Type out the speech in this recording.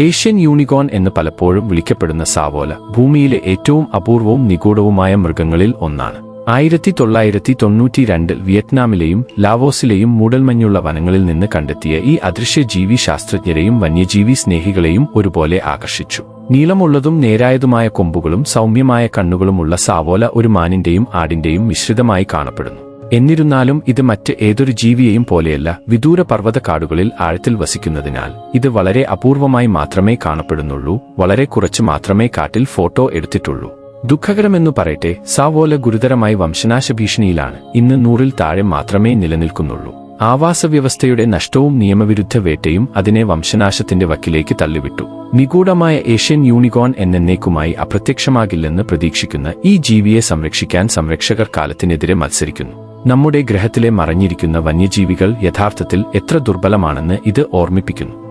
Asian unicorn എന്ന് പലപ്പോഴും വിളിക്കപ്പെടുന്ന സാവോല ഭൂമിയിലെ ഏറ്റവും അപൂർവവും നിഗൂഢവുമായ മൃഗങ്ങളിൽ ഒന്നാണ്. ആയിരത്തി തൊള്ളായിരത്തി തൊണ്ണൂറ്റി രണ്ടിൽ വിയറ്റ്നാമിലെയും ലാവോസിലെയും മൂടൽമഞ്ഞുള്ള വനങ്ങളിൽ നിന്ന് കണ്ടെത്തിയ ഈ അദൃശ്യ ജീവി ശാസ്ത്രജ്ഞരെയും വന്യജീവി സ്നേഹികളെയും ഒരുപോലെ ആകർഷിച്ചു. നീളമുള്ളതും നേരായതുമായ കൊമ്പുകളും സൗമ്യമായ കണ്ണുകളുമുള്ള സാവോല ഒരു മാനിന്റെയും ആടിന്റെയും മിശ്രിതമായി കാണപ്പെടുന്നു. എന്നിരുന്നാലും ഇത് മറ്റ് ഏതൊരു ജീവിയെയും പോലെയല്ല. വിദൂര പർവത കാടുകളിൽ ആഴത്തിൽ വസിക്കുന്നതിനാൽ ഇത് വളരെ അപൂർവമായി മാത്രമേ കാണപ്പെടുന്നുള്ളൂ. വളരെ കുറച്ച് മാത്രമേ കാട്ടിൽ ഫോട്ടോ എടുത്തിട്ടുള്ളൂ. ദുഃഖകരമെന്നു പറയട്ടെ സാവോല ഗുരുതരമായി വംശനാശ ഭീഷണിയിലാണ് ഇന്ന് നൂറിൽ താഴെ മാത്രമേ നിലനിൽക്കുന്നുള്ളൂ. ആവാസവ്യവസ്ഥയുടെ നഷ്ടവും നിയമവിരുദ്ധ വേട്ടയും അതിനെ വംശനാശത്തിന്റെ വക്കിലേക്ക് തള്ളിവിട്ടു. നിഗൂഢമായ ഏഷ്യൻ യൂണികോൺ എന്നേക്കുമായി അപ്രത്യക്ഷമാകില്ലെന്ന് പ്രതീക്ഷിക്കുന്ന ഈ ജീവിയെ സംരക്ഷിക്കാൻ സംരക്ഷകർ കാലത്തിനെതിരെ മത്സരിക്കുന്നു. നമ്മുടെ ഗ്രഹത്തിലെ മറഞ്ഞിരിക്കുന്ന വന്യജീവികൾ യഥാർത്ഥത്തിൽ എത്ര ദുർബലമാണെന്ന് ഇത് ഓർമ്മിപ്പിക്കുന്നു.